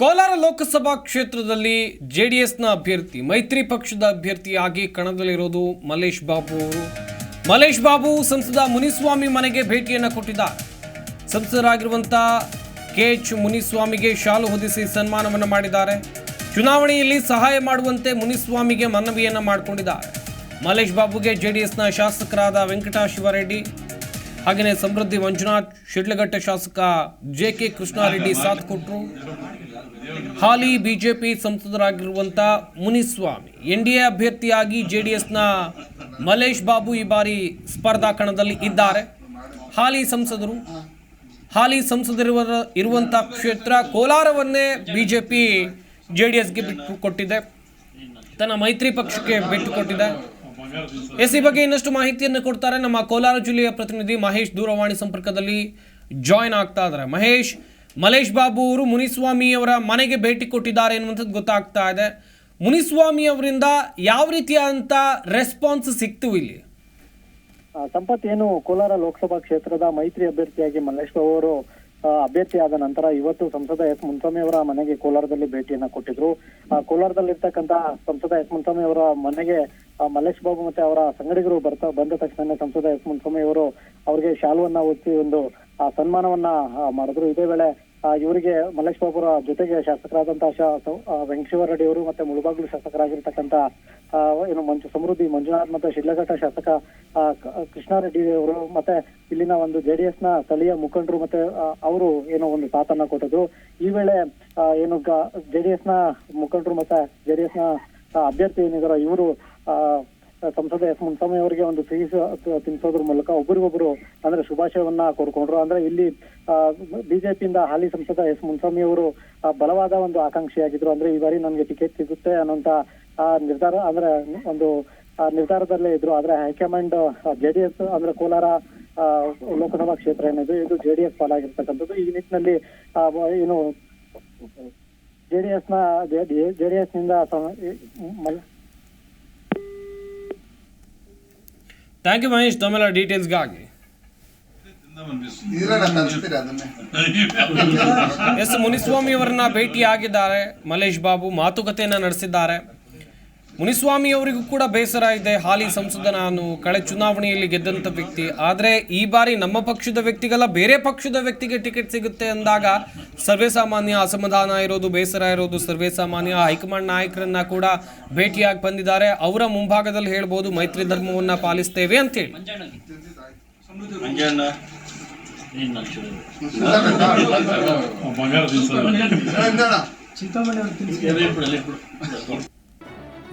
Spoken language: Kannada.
ಕೋಲಾರ ಲೋಕಸಭಾ ಕ್ಷೇತ್ರದಲ್ಲಿ ಜೆ ಡಿ ಎಸ್ನ ಅಭ್ಯರ್ಥಿ, ಮೈತ್ರಿ ಪಕ್ಷದ ಅಭ್ಯರ್ಥಿಯಾಗಿ ಕಣದಲ್ಲಿರೋದು ಮಲೇಶ್ ಬಾಬು ಅವರು. ಮಲೇಶ್ ಬಾಬು ಸಂಸದ ಮುನಿಸ್ವಾಮಿ ಮನೆಗೆ ಭೇಟಿಯನ್ನು ಕೊಟ್ಟಿದ್ದಾರೆ. ಸಂಸದರಾಗಿರುವಂಥ ಕೆ ಎಚ್ ಮುನಿಸ್ವಾಮಿಗೆ ಶಾಲು ಹೊದಿಸಿ ಸನ್ಮಾನವನ್ನು ಮಾಡಿದ್ದಾರೆ. ಚುನಾವಣೆಯಲ್ಲಿ ಸಹಾಯ ಮಾಡುವಂತೆ ಮುನಿಸ್ವಾಮಿಗೆ ಮನವಿಯನ್ನು ಮಾಡಿಕೊಂಡಿದ್ದಾರೆ. ಮಲೇಶ್ ಬಾಬುಗೆ ಜೆಡಿಎಸ್ನ ಶಾಸಕರಾದ ವೆಂಕಟ ಶಿವರೆಡ್ಡಿ ಹಾಗೆಯೇ ಸಮೃದ್ಧಿ ಮಂಜುನಾಥ್ ಶಿಡ್ಲಘಟ್ಟ ಶಾಸಕ ಜೆ ಕೆ ಕೃಷ್ಣಾರೆಡ್ಡಿ ಸಾಥ್ ಕೊಟ್ಟರು ಹಾಲಿ ಬಿಜೆಪಿ ಸಂಸದರಾಗಿರುವಂಥ ಮುನಿಸ್ವಾಮಿ ಎನ್ ಡಿ ಎ ಅಭ್ಯರ್ಥಿಯಾಗಿ ಜೆ ಡಿ ಎಸ್ನ ಮಲೇಶ್ ಬಾಬು ಈ ಬಾರಿ ಸ್ಪರ್ಧಾ ಕಣದಲ್ಲಿ ಇದ್ದಾರೆ. ಹಾಲಿ ಸಂಸದರು ಹಾಲಿ ಸಂಸದರಿರುವ ಇರುವಂಥ ಕ್ಷೇತ್ರ ಕೋಲಾರವನ್ನೇ ಬಿಜೆಪಿ ಜೆ ಡಿ ಎಸ್ಗೆ ಬಿಟ್ಟು ಕೊಟ್ಟಿದೆ. ತನ್ನ ಮೈತ್ರಿ ಪಕ್ಷಕ್ಕೆ ಬಿಟ್ಟು ಕೊಟ್ಟಿದೆ. ಎಸ್ ಈ ಬಗ್ಗೆ ಇನ್ನಷ್ಟು ಮಾಹಿತಿಯನ್ನು ಕೊಡ್ತಾರೆ ನಮ್ಮ ಕೋಲಾರ ಜಿಲ್ಲೆಯ ಪ್ರತಿನಿಧಿ ಮಹೇಶ್ ದೂರವಾಣಿ ಸಂಪರ್ಕದಲ್ಲಿ ಜಾಯಿನ್ ಆಗ್ತಾ ಇದ್ದಾರೆ. ಮಹೇಶ್ ಮಲೇಶ್ ಬಾಬು ಅವರು ಮುನಿಸ್ವಾಮಿ ಅವರ ಮನೆಗೆ ಭೇಟಿ ಕೊಟ್ಟಿದ್ದಾರೆ ಎನ್ನುವಂಥದ್ದು ಗೊತ್ತಾಗ್ತಾ ಇದೆ. ಮುನಿಸ್ವಾಮಿ ಅವರಿಂದ ಯಾವ ರೀತಿಯಾದಂಥ ರೆಸ್ಪಾನ್ಸ್ ಸಿಕ್ತು ಇಲ್ಲಿ? ಸಂಪತ್ ಏನು ಕೋಲಾರ ಲೋಕಸಭಾ ಕ್ಷೇತ್ರದ ಮೈತ್ರಿ ಅಭ್ಯರ್ಥಿಯಾಗಿ ಮಲ್ಲೇಶ್ ಬಾಬು ಅವರು ಅಭ್ಯರ್ಥಿಯಾದ ನಂತರ ಇವತ್ತು ಸಂಸದ ಎಸ್ ಮುನ್ಸ್ವಾಮಿ ಅವರ ಮನೆಗೆ ಕೋಲಾರದಲ್ಲಿ ಭೇಟಿಯನ್ನ ಕೊಟ್ಟಿದ್ರು. ಕೋಲಾರದಲ್ಲಿರ್ತಕ್ಕಂತಹ ಕೋಲಾರದಲ್ಲಿರ್ತಕ್ಕಂತ ಸಂಸದ ಎಸ್ ಮುನ್ಸ್ವಾಮಿ ಅವರ ಮನೆಗೆ ಮಲ್ಲೇಶ್ ಬಾಬು ಮತ್ತೆ ಅವರ ಸಂಗಡಿಗರು ಬರ್ತಾ ಬಂದ ತಕ್ಷಣ ಸಂಸದ ಎಸ್ ಮುನ್ಸ್ವಾಮಿ ಅವರು ಅವರಿಗೆ ಶಾಲುವನ್ನ ಒತ್ತಿ ಒಂದು ಸನ್ಮಾನವನ್ನ ಮಾಡಿದ್ರು. ಇದೇ ವೇಳೆ ಇವರಿಗೆ ಮಲ್ಲೇಶ್ ಬಾಬು ಅವರ ಜೊತೆಗೆ ಶಾಸಕರಾದಂತಹ ವೆಂಕಟೇಶ್ವರ ರೆಡ್ಡಿ ಅವರು ಮತ್ತೆ ಮುಳುಬಾಗಿಲು ಶಾಸಕರಾಗಿರ್ತಕ್ಕಂತ ಏನು ಮಂಜು, ಸಮೃದ್ಧಿ, ಮಂಜುನಾಥ್ ಮತ್ತೆ ಶಿಡ್ಲಘಟ್ಟ ಶಾಸಕ ಕೃಷ್ಣಾರೆಡ್ಡಿ ಅವರು ಮತ್ತೆ ಇಲ್ಲಿನ ಒಂದು ಜೆಡಿಎಸ್ನ ಸ್ಥಳೀಯ ಮುಖಂಡರು ಮತ್ತೆ ಅವರು ಏನೋ ಒಂದು ಸಾಥನ್ನ ಕೊಟ್ಟಿದ್ರು ಈ ವೇಳೆ ಏನು ಜೆಡಿಎಸ್ನ ಮುಖಂಡರು ಮತ್ತೆ ಜೆಡಿಎಸ್ನ ಅಭ್ಯರ್ಥಿ ಏನಿದಾರೋ ಇವರು ಸಂಸದ ಎಸ್ ಮುನ್ಸ್ವಾಮಿ ಅವರಿಗೆ ಒಂದು ಸಿಹಿ ತಿನ್ನಿಸೋದ್ರ ತಿನ್ಸೋದ್ರ ಮೂಲಕ ಒಬ್ಬರಿಗೊಬ್ಬರು ಅಂದ್ರೆ ಶುಭಾಶಯವನ್ನ ಕೋರ್ಕೊಂಡ್ರು. ಅಂದ್ರೆ ಇಲ್ಲಿ ಬಿಜೆಪಿಯಿಂದ ಹಾಲಿ ಸಂಸದ ಎಸ್ ಮುನ್ಸ್ವಾಮಿ ಅವರು ಬಲವಾದ ಒಂದು ಆಕಾಂಕ್ಷಿಯಾಗಿದ್ರು. ಅಂದ್ರೆ ಈ ಬಾರಿ ನನ್ಗೆ ಟಿಕೆಟ್ ಸಿಗುತ್ತೆ ಅನ್ನೋಂತ ನಿರ್ಧಾರ, ಅಂದ್ರೆ ಒಂದು ನಿರ್ಧಾರದಲ್ಲೇ ಇದ್ರು. ಆದ್ರೆ ಹೈಕಮಾಂಡ್ ಜೆಡಿಎಸ್ ಅಂದ್ರೆ ಕೋಲಾರ ಲೋಕಸಭಾ ಕ್ಷೇತ್ರ ಏನಿದೆ, ಇದು ಜೆಡಿಎಸ್ ಪಾಲಾಗಿರ್ತಕ್ಕಂಥದ್ದು. ಈ ನಿಟ್ಟಿನಲ್ಲಿ ಏನು ಜೆ ಏನು ಜೆಡಿಎಸ್ನ ಜೆಡಿಎಸ್ನಿಂದ ಥ್ಯಾಂಕ್ ಯು ಮಹೇಶ್ ತಮ್ಮೆಲ್ಲ ಡೀಟೇಲ್ಸ್ಗಾಗಿ ಎಸ್ ಮುನಿಸ್ವಾಮಿ ಅವರನ್ನ ಭೇಟಿಯಾಗಿದ್ದಾರೆ. ಮಲೇಶ್ ಬಾಬು ಮಾತುಕತೆಯನ್ನ ನಡೆಸಿದ್ದಾರೆ. ಮುನಿಸ್ವಾಮಿ ಅವರಿಗೂ ಕೂಡ ಬೇಸರ ಇದೆ. ಹಾಲಿ ಸಂಸದ ನಾನು ಕಳೆ ಚುನಾವಣೆಯಲ್ಲಿ ಗೆದ್ದಂತ ವ್ಯಕ್ತಿ. ಆದರೆ ಈ ಬಾರಿ ನಮ್ಮ ಪಕ್ಷದ ವ್ಯಕ್ತಿಗಲ್ಲ ಬೇರೆ ಪಕ್ಷದ ವ್ಯಕ್ತಿಗೆ ಟಿಕೆಟ್ ಸಿಗುತ್ತೆ ಅಂದಾಗ ಸರ್ವೇ ಸಾಮಾನ್ಯ ಅಸಮಾಧಾನ ಇರೋದು ಬೇಸರ ಇರೋದು ಸರ್ವೇ ಸಾಮಾನ್ಯ. ಹೈಕಮಾಂಡ್ ನಾಯಕರನ್ನ ಕೂಡ ಭೇಟಿಯಾಗಿ ಬಂದಿದ್ದಾರೆ. ಅವರ ಮುಂಭಾಗದಲ್ಲಿ ಹೇಳ್ಬೋದು ಮೈತ್ರಿ ಧರ್ಮವನ್ನ ಪಾಲಿಸ್ತೇವೆ ಅಂತೇಳಿ ಹೇಳಿ.